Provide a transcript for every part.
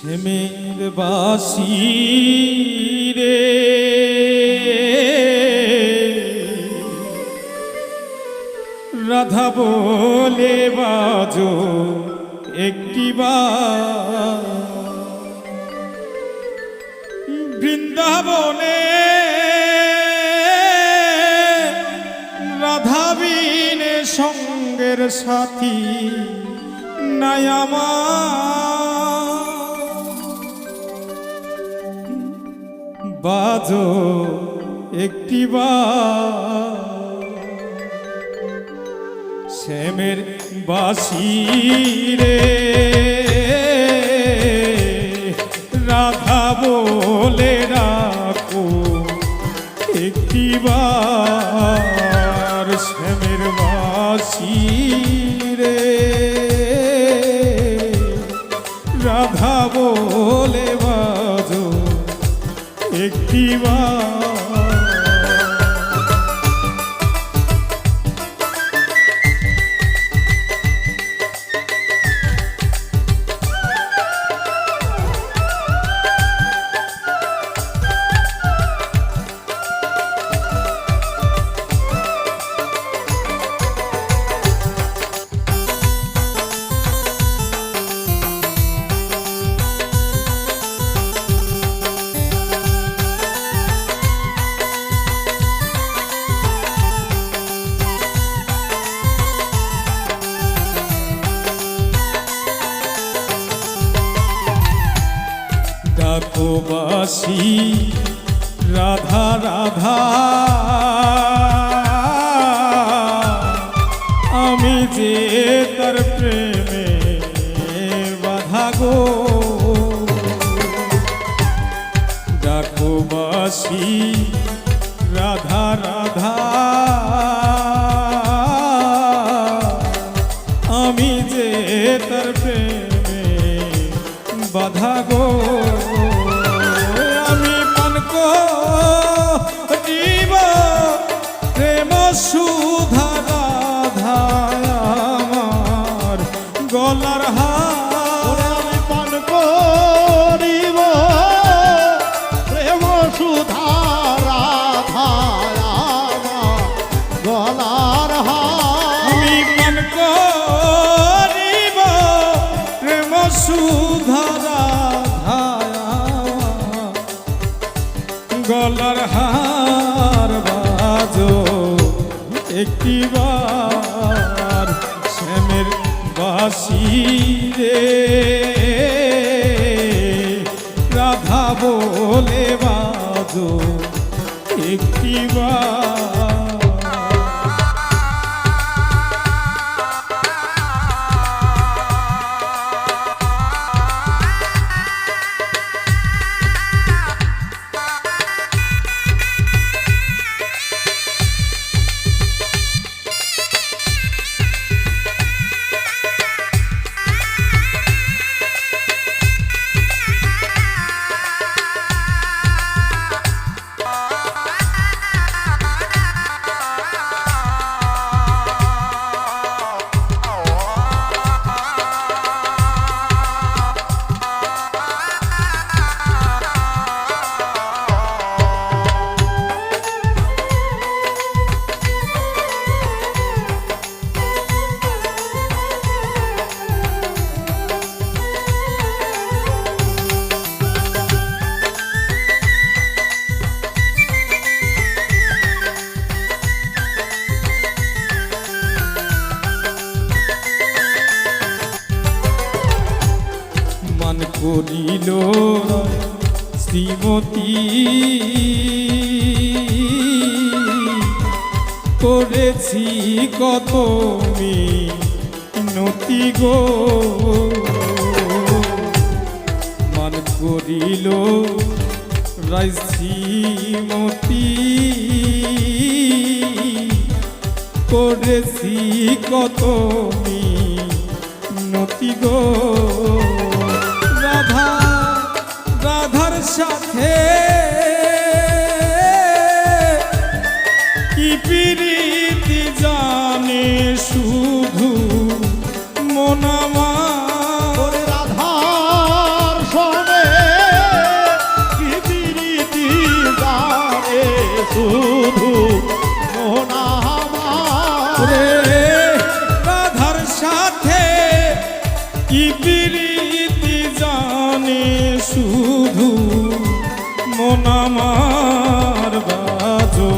শ্যামের বাসি রে। রাধা বলে বাজো একটি বৃন্দাবনে রাধাবিনে সঙ্গের সাথী নাই বাজো একটি শ্যামের বাসি রে। একটি ডাকবাসী রাধা রাধা। আমি যে তার প্রেমে বাধা গো। ডাকবাসী রাধা রাধা। আমি যে তার প্রেমে বাধা গো। সুধা রাধা আমার গলার হার আমি পান করিব। প্রেম সুধা রাধা আমার গলার হার আমি পান করিব। প্রেম সুধা রাধা আমার গলার হার বাজো। একটি বার শ্যামের বাসি রে। রাধা বলে বাজো একটি করেছি কত নতি গো। মান করিল রাই শ্রীমতী করেছি কত নতি গো। রাধা, রাধার সাথে কিপিরিতি জানে শুধু মনামার বাজো।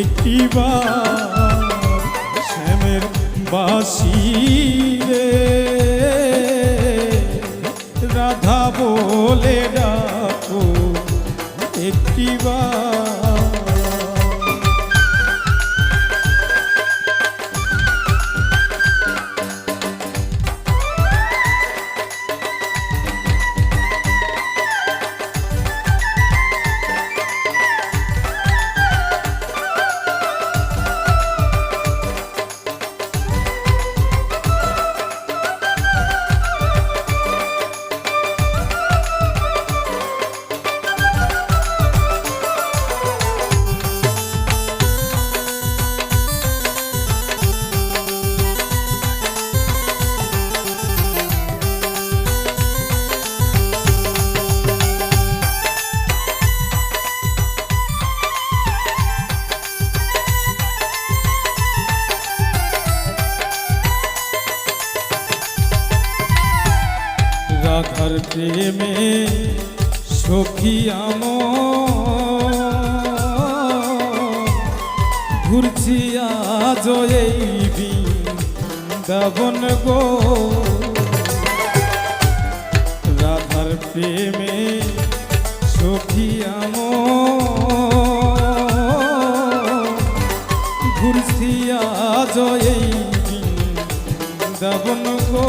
একটিবার শ্যামের বাসি রে। রাধা বলে ডাকো একটিবার রাধার প্রেমে সখী আম ঘুরছি আজ এই বৃন্দাবন গো। রাধার প্রেমে সখী আম ঘুরছি আজ এই বৃন্দাবন গো।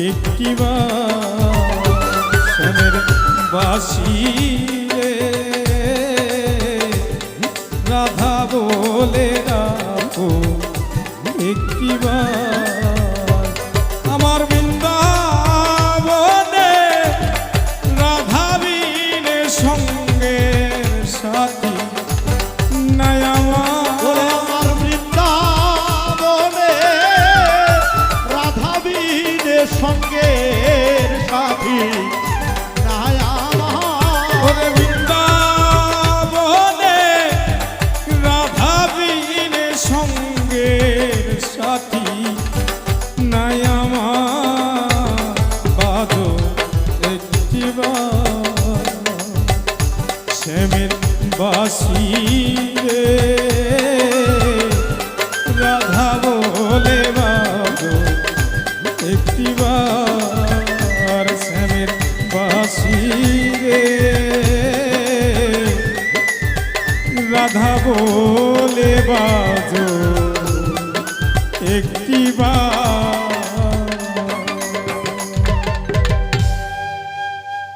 একটি শ্যামের বাসি রাধা বলে রাখো একটিবার রাধা বলে বাজো।